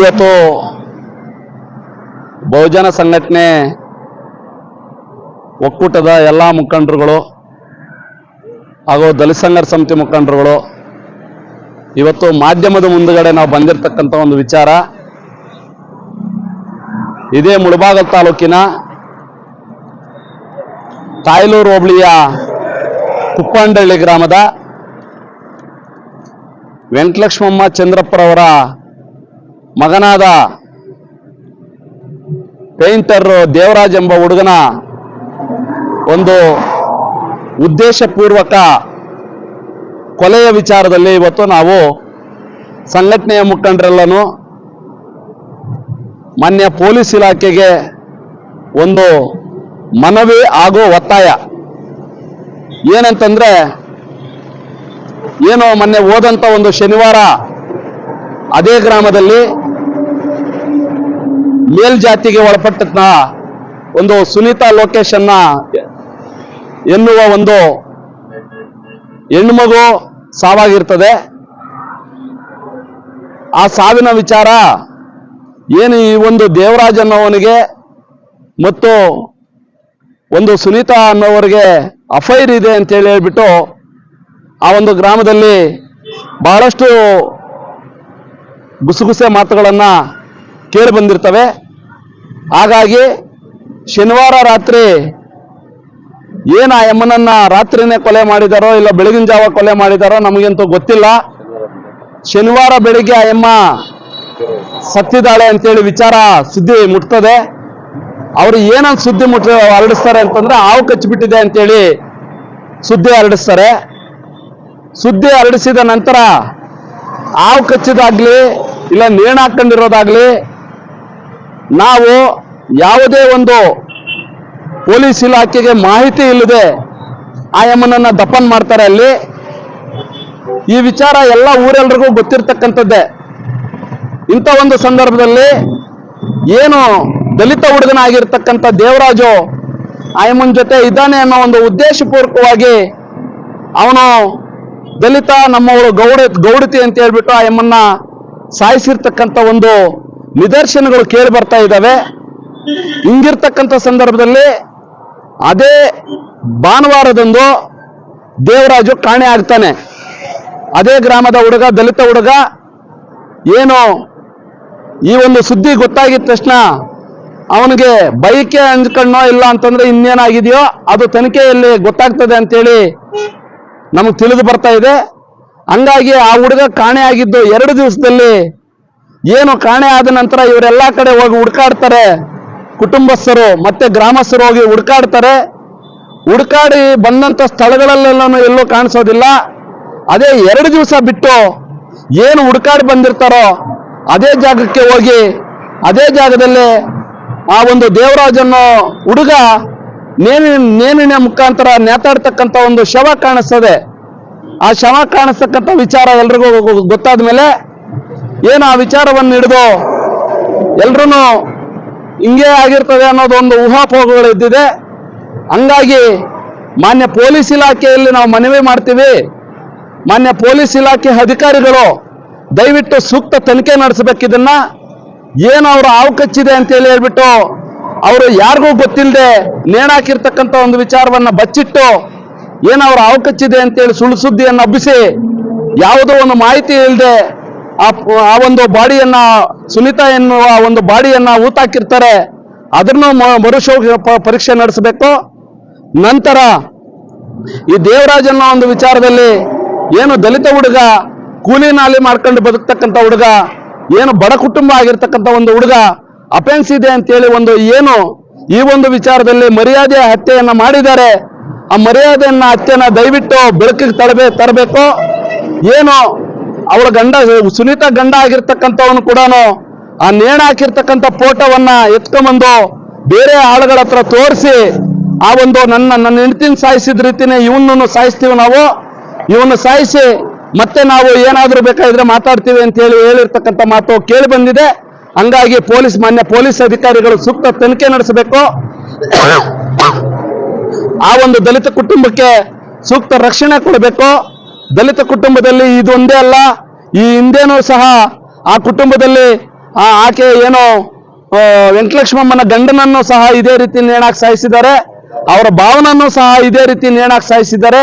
ಇವತ್ತು ಬಹುಜನ ಸಂಘಟನೆ ಒಕ್ಕೂಟದ ಎಲ್ಲ ಮುಖಂಡರುಗಳು ಹಾಗೂ ದಲಿತ ಸಂಘರ್ಷ ಸಮಿತಿ ಮುಖಂಡರುಗಳು ಇವತ್ತು ಮಾಧ್ಯಮದ ಮುಂದುಗಡೆ ನಾವು ಬಂದಿರತಕ್ಕಂಥ ಒಂದು ವಿಚಾರ. ಇದೇ ಮುಳಬಾಗಲ್ ತಾಲೂಕಿನ ತಾಯ್ಲೂರು ಹೋಬಳಿಯ ಕುಪ್ಪಂಡಳ್ಳಿ ಗ್ರಾಮದ ವೆಂಕಟಲಕ್ಷ್ಮಮ್ಮ ಚಂದ್ರಪ್ಪರವರ ಮಗನಾದ ಪೇಂಟರ್ ದೇವರಾಜ್ ಎಂಬ ಹುಡುಗನ ಒಂದು ಉದ್ದೇಶಪೂರ್ವಕ ಕೊಲೆಯ ವಿಚಾರದಲ್ಲಿ ಇವತ್ತು ನಾವು ಸಂಘಟನೆಯ ಮುಖಂಡರೆಲ್ಲನೂ ಮಾನ್ಯ ಪೊಲೀಸ್ ಇಲಾಖೆಗೆ ಒಂದು ಮನವಿ ಹಾಗೂ ಒತ್ತಾಯ. ಏನಂತಂದ್ರೆ ಏನೋ ಮೊನ್ನೆ ಹೋದಂಥ ಒಂದು ಶನಿವಾರ ಅದೇ ಗ್ರಾಮದಲ್ಲಿ ಮೇಲ್ಜಾತಿಗೆ ಒಳಪಟ್ಟ ಒಂದು ಸುನೀತಾ ಲೋಕೇಶನ್ನ ಎನ್ನುವ ಒಂದು ಹೆಣ್ಮಗು ಸಾವಾಗಿರ್ತದೆ. ಆ ಸಾವಿನ ವಿಚಾರ ಏನು ಈ ಒಂದು ದೇವರಾಜ್ ಅನ್ನೋವನಿಗೆ ಮತ್ತು ಒಂದು ಸುನೀತಾ ಅನ್ನೋವರಿಗೆ ಅಫೈರ್ ಇದೆ ಅಂತೇಳಿ ಹೇಳ್ಬಿಟ್ಟು ಆ ಒಂದು ಗ್ರಾಮದಲ್ಲಿ ಬಹಳಷ್ಟು ಗುಸುಗುಸೆ ಮಾತುಗಳನ್ನು ಕೇಳಿ ಬಂದಿರ್ತವೆ. ಹಾಗಾಗಿ ಶನಿವಾರ ರಾತ್ರಿ ಏನು ಆ ಯಮ್ಮನನ್ನ ರಾತ್ರಿನೇ ಕೊಲೆ ಮಾಡಿದಾರೋ ಇಲ್ಲ ಬೆಳಗಿನ ಜಾವ ಕೊಲೆ ಮಾಡಿದಾರೋ ನಮಗಂತೂ ಗೊತ್ತಿಲ್ಲ. ಶನಿವಾರ ಬೆಳಿಗ್ಗೆ ಆ ಯಮ್ಮ ಸತ್ತಿದ್ದಾಳೆ ಅಂತೇಳಿ ವಿಚಾರ ಸುದ್ದಿ ಮುಟ್ತದೆ. ಅವರು ಏನಂತ ಸುದ್ದಿ ಮುಟ್ ಹರಡಿಸ್ತಾರೆ ಅಂತಂದ್ರೆ ಹಾವು ಕಚ್ಚಿಬಿಟ್ಟಿದೆ ಅಂತೇಳಿ ಸುದ್ದಿ ಹರಡಿಸ್ತಾರೆ. ಸುದ್ದಿ ಹರಡಿಸಿದ ನಂತರ ಹಾವು ಕಚ್ಚಿದಾಗ್ಲಿ ಇಲ್ಲ ನೇಣು ಹಾಕೊಂಡಿರೋದಾಗ್ಲಿ ನಾವು ಯಾವುದೇ ಒಂದು ಪೊಲೀಸ್ ಇಲಾಖೆಗೆ ಮಾಹಿತಿ ಇಲ್ಲದೆ ಆ ದಪನ್ ಮಾಡ್ತಾರೆ ಅಲ್ಲಿ. ಈ ವಿಚಾರ ಎಲ್ಲ ಊರೆಲ್ಲರಿಗೂ ಗೊತ್ತಿರ್ತಕ್ಕಂಥದ್ದೇ. ಇಂಥ ಒಂದು ಸಂದರ್ಭದಲ್ಲಿ ಏನು ದಲಿತ ಹುಡುಗನಾಗಿರ್ತಕ್ಕಂಥ ದೇವರಾಜು ಆಯಮ್ಮನ ಜೊತೆ ಇದ್ದಾನೆ ಅನ್ನೋ ಒಂದು ಉದ್ದೇಶಪೂರ್ವಕವಾಗಿ ಅವನು ದಲಿತ ನಮ್ಮವರು ಗೌಡ ಗೌಡತಿ ಅಂತ ಹೇಳ್ಬಿಟ್ಟು ಆಯಮ್ಮನ್ನ ಯಮ್ಮನ್ನ ಸಾಯಿಸಿರ್ತಕ್ಕಂಥ ಒಂದು ನಿದರ್ಶನಗಳು ಕೇಳಿ ಬರ್ತಾ ಇದ್ದಾವೆ. ಹಿಂಗಿರ್ತಕ್ಕಂಥ ಸಂದರ್ಭದಲ್ಲಿ ಅದೇ ಭಾನುವಾರದಂದು ದೇವರಾಜು ಕಾಣೆ ಆಗ್ತಾನೆ. ಅದೇ ಗ್ರಾಮದ ಹುಡುಗ, ದಲಿತ ಹುಡುಗ, ಏನು ಈ ಒಂದು ಸುದ್ದಿ ಗೊತ್ತಾಗಿದ ತಕ್ಷಣ ಅವನಿಗೆ ಬೈಕೆ ಅಂಜ್ಕಣ್ಣೋ ಇಲ್ಲ ಅಂತಂದ್ರೆ ಇನ್ನೇನಾಗಿದೆಯೋ ಅದು ತನಿಖೆಯಲ್ಲಿ ಗೊತ್ತಾಗ್ತದೆ ಅಂತೇಳಿ ನಮಗೆ ತಿಳಿದು ಬರ್ತಾ ಇದೆ. ಹಂಗಾಗಿ ಆ ಹುಡುಗ ಕಾಣೆ ಆಗಿದ್ದು ಎರಡು ದಿವಸದಲ್ಲಿ ಏನು ಕಾಣೆ ಆದ ನಂತರ ಇವರೆಲ್ಲ ಕಡೆ ಹೋಗಿ ಹುಡ್ಕಾಡ್ತಾರೆ. ಕುಟುಂಬಸ್ಥರು ಮತ್ತೆ ಗ್ರಾಮಸ್ಥರು ಹೋಗಿ ಹುಡ್ಕಾಡ್ತಾರೆ. ಹುಡುಕಾಡಿ ಬಂದಂತ ಸ್ಥಳಗಳಲ್ಲೆಲ್ಲನೂ ಎಲ್ಲೂ ಕಾಣಿಸೋದಿಲ್ಲ. ಅದೇ ಎರಡು ದಿವಸ ಬಿಟ್ಟು ಏನು ಹುಡುಕಾಡಿ ಬಂದಿರ್ತಾರೋ ಅದೇ ಜಾಗಕ್ಕೆ ಹೋಗಿ, ಅದೇ ಜಾಗದಲ್ಲಿ ಆ ಒಂದು ದೇವರಾಜನ್ನು ಹುಡುಗ ನೇಣಿನ ನೇಣಿನ ಮುಖಾಂತರ ನೇತಾಡ್ತಕ್ಕಂಥ ಒಂದು ಶವ ಕಾಣಿಸ್ತದೆ. ಆ ಶವ ಕಾಣಿಸ್ತಕ್ಕಂಥ ವಿಚಾರ ಎಲ್ರಿಗೂ ಗೊತ್ತಾದ ಮೇಲೆ ಏನು ಆ ವಿಚಾರವನ್ನು ಹಿಡಿದು? ಎಲ್ರೂ ಹಿಂಗೇ ಆಗಿರ್ತದೆ ಅನ್ನೋದು ಒಂದು ಊಹಾಪೋಹಗಳು ಇದ್ದಿದೆ ಹಂಗಾಗಿ ಮಾನ್ಯ ಪೊಲೀಸ್ ಇಲಾಖೆಯಲ್ಲಿ ನಾವು ಮನವಿ ಮಾಡ್ತೀವಿ. ಮಾನ್ಯ ಪೊಲೀಸ್ ಇಲಾಖೆ ಅಧಿಕಾರಿಗಳು ದಯವಿಟ್ಟು ಸೂಕ್ತ ತನಿಖೆ ನಡೆಸಬೇಕಿದನ್ನ ಏನು ಅವರು ಹಾವು ಕಚ್ಚಿದೆ ಅಂತೇಳಿ ಹೇಳ್ಬಿಟ್ಟು ಅವರು ಯಾರಿಗೂ ಗೊತ್ತಿಲ್ಲದೆ ನೇಣಾಕಿರ್ತಕ್ಕಂಥ ಒಂದು ವಿಚಾರವನ್ನು ಬಚ್ಚಿಟ್ಟು ಏನು ಅವರ ಹಾವು ಕಚ್ಚಿದೆ ಅಂತೇಳಿ ಸುಳ್ಳು ಸುದ್ದಿಯನ್ನು ಹಬ್ಬಿಸಿ ಯಾವುದೋ ಒಂದು ಮಾಹಿತಿ ಇಲ್ಲದೆ ಆ ಒಂದು ಬಾಡಿಯನ್ನ, ಸುನೀತಾ ಎನ್ನುವ ಒಂದು ಬಾಡಿಯನ್ನ ಊತಾಕಿರ್ತಾರೆ, ಅದನ್ನು ಮರುಶೋ ಪರೀಕ್ಷೆ ನಡೆಸಬೇಕು. ನಂತರ ಈ ದೇವರಾಜ್ ಅನ್ನೋ ಒಂದು ವಿಚಾರದಲ್ಲಿ ಏನು ದಲಿತ ಹುಡುಗ ಕೂಲಿ ನಾಲಿ ಮಾಡ್ಕೊಂಡು ಬದುಕ್ತಕ್ಕಂಥ ಹುಡುಗ, ಏನು ಬಡ ಕುಟುಂಬ ಆಗಿರ್ತಕ್ಕಂಥ ಒಂದು ಹುಡುಗ ಅಪೆನ್ಸ್ ಇದೆ ಅಂತೇಳಿ ಒಂದು ಏನು ಈ ಒಂದು ವಿಚಾರದಲ್ಲಿ ಮರ್ಯಾದೆ ಹತ್ಯೆಯನ್ನ ಮಾಡಿದ್ದಾರೆ. ಆ ಮರ್ಯಾದೆಯನ್ನ ಹತ್ಯೆನ ದಯವಿಟ್ಟು ಬೆಳಕಿಗೆ ತರಬೇ, ತರಬೇಕು. ಏನು ಅವಳ ಗಂಡ, ಸುನೀತಾ ಗಂಡ ಆಗಿರ್ತಕ್ಕಂಥವನು ಕೂಡ ಆ ನೇಣ ಹಾಕಿರ್ತಕ್ಕಂಥ ಫೋಟೋವನ್ನ ಎತ್ಕೊಂಬಂದು ಬೇರೆ ಆಳುಗಳ ಹತ್ರ ತೋರಿಸಿ ಆ ಒಂದು ನನ್ನ ನನ್ನ ಹೆಂಡತಿನ ಸಾಯಿಸಿದ ರೀತಿನೇ ಇವನನ್ನು ಸಾಯಿಸ್ತೀವಿ ನಾವು. ಇವನು ಸಾಯಿಸಿ ಮತ್ತೆ ನಾವು ಏನಾದರೂ ಬೇಕಾದ್ರೆ ಮಾತಾಡ್ತೀವಿ ಅಂತ ಹೇಳಿ ಹೇಳಿರ್ತಕ್ಕಂಥ ಮಾತು ಕೇಳಿ ಬಂದಿದೆ. ಹಂಗಾಗಿ ಪೊಲೀಸ್, ಮಾನ್ಯ ಪೊಲೀಸ್ ಅಧಿಕಾರಿಗಳು ಸೂಕ್ತ ತನಿಖೆ ನಡೆಸಬೇಕು. ಆ ಒಂದು ದಲಿತ ಕುಟುಂಬಕ್ಕೆ ಸೂಕ್ತ ರಕ್ಷಣೆ ಕೊಡಬೇಕು. ದಲಿತ ಕುಟುಂಬದಲ್ಲಿ ಇದೊಂದೇ ಅಲ್ಲ, ಈ ಹಿಂದೆನೂ ಸಹ ಆ ಕುಟುಂಬದಲ್ಲಿ, ಆ ಆಕೆ ಏನೋ ವೆಂಕಟಲಕ್ಷ್ಮಮ್ಮನ ಗಂಡನನ್ನು ಸಹ ಇದೇ ರೀತಿ ನೇಣಾಕ್ ಸಾಯಿಸಿದ್ದಾರೆ, ಅವರ ಭಾವನನ್ನು ಸಹ ಇದೇ ರೀತಿ ನೇಣಾಕ್ ಸಾಯಿಸಿದ್ದಾರೆ.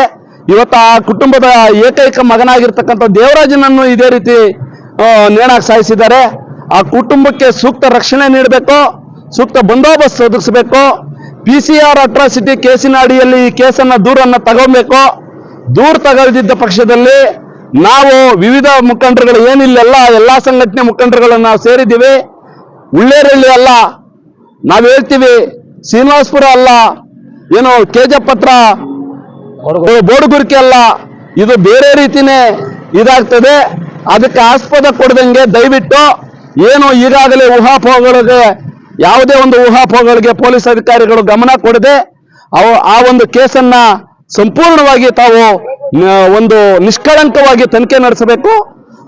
ಇವತ್ತು ಆ ಕುಟುಂಬದ ಏಕೈಕ ಮಗನಾಗಿರ್ತಕ್ಕಂಥ ದೇವರಾಜನನ್ನು ಇದೇ ರೀತಿ ನೇಣಾಕ್ ಸಾಯಿಸಿದ್ದಾರೆ. ಆ ಕುಟುಂಬಕ್ಕೆ ಸೂಕ್ತ ರಕ್ಷಣೆ ನೀಡಬೇಕು, ಸೂಕ್ತ ಬಂದೋಬಸ್ತ್ ಒದಗಿಸಬೇಕು. ಪಿ ಸಿ ಆರ್ ಅಟ್ರಾಸಿಟಿ ಕೇಸಿನ ಅಡಿಯಲ್ಲಿ ಈ ಕೇಸನ್ನು ದೂರನ್ನು ತಗೊಬೇಕು ದೂರ ತಗಲ್ದಿದ್ದ ಪಕ್ಷದಲ್ಲಿ ನಾವು ವಿವಿಧ ಮುಖಂಡರುಗಳು ಏನಿಲ್ಲ, ಎಲ್ಲಾ ಸಂಘಟನೆ ಮುಖಂಡರುಗಳನ್ನು ನಾವು ಸೇರಿದ್ದೀವಿ. ಉಳ್ಳೇರಳ್ಳಿ ಅಲ್ಲ, ನಾವು ಹೇಳ್ತೀವಿ, ಶ್ರೀನಿವಾಸ್ಪುರ ಅಲ್ಲ, ಏನು ಕೆಜಪತ್ರ ಬೋಡುಗುರಿಕೆ ಅಲ್ಲ, ಇದು ಬೇರೆ ರೀತಿನೇ ಇದಾಗ್ತದೆ. ಅದಕ್ಕೆ ಆಸ್ಪದ ಕೊಡದಂಗೆ ದಯವಿಟ್ಟು ಏನು ಈಗಾಗಲೇ ಊಹಾಪೋಹಗಳಿಗೆ, ಯಾವುದೇ ಒಂದು ಊಹಾಪೋಹಗಳಿಗೆ ಪೊಲೀಸ್ ಅಧಿಕಾರಿಗಳು ಗಮನ ಕೊಡದೆ ಅವು ಆ ಒಂದು ಕೇಸನ್ನ ಸಂಪೂರ್ಣವಾಗಿ ತಾವು ಒಂದು ನಿಷ್ಕಳಂಕವಾಗಿ ತನಿಖೆ ನಡೆಸಬೇಕು.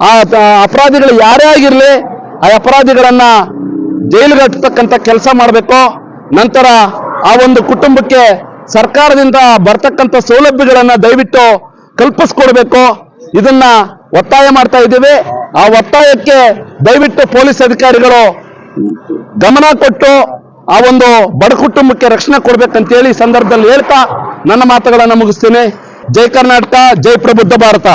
ಆ ಅಪರಾಧಿಗಳು ಯಾರೇ ಆಗಿರಲಿ, ಆ ಅಪರಾಧಿಗಳನ್ನ ಜೈಲಿಗೆ ಹಟ್ಟತಕ್ಕಂಥ ಕೆಲಸ ಮಾಡಬೇಕು. ನಂತರ ಆ ಒಂದು ಕುಟುಂಬಕ್ಕೆ ಸರ್ಕಾರದಿಂದ ಬರ್ತಕ್ಕಂಥ ಸೌಲಭ್ಯಗಳನ್ನ ದಯವಿಟ್ಟು ಕಲ್ಪಿಸ್ಕೊಡ್ಬೇಕು. ಇದನ್ನ ಒತ್ತಾಯ ಮಾಡ್ತಾ ಇದ್ದೀವಿ. ಆ ಒತ್ತಾಯಕ್ಕೆ ದಯವಿಟ್ಟು ಪೊಲೀಸ್ ಅಧಿಕಾರಿಗಳು ಗಮನ ಕೊಟ್ಟು ಆ ಒಂದು ಬಡ ಕುಟುಂಬಕ್ಕೆ ರಕ್ಷಣೆ ಕೊಡ್ಬೇಕಂತೇಳಿ ಸಂದರ್ಭದಲ್ಲಿ ಹೇಳ್ತಾ ನನ್ನ ಮಾತುಗಳನ್ನು ಮುಗಿಸ್ತೇನೆ. ಜೈ ಕರ್ನಾಟಕ, ಜೈ ಪ್ರಬುದ್ಧ ಭಾರತ.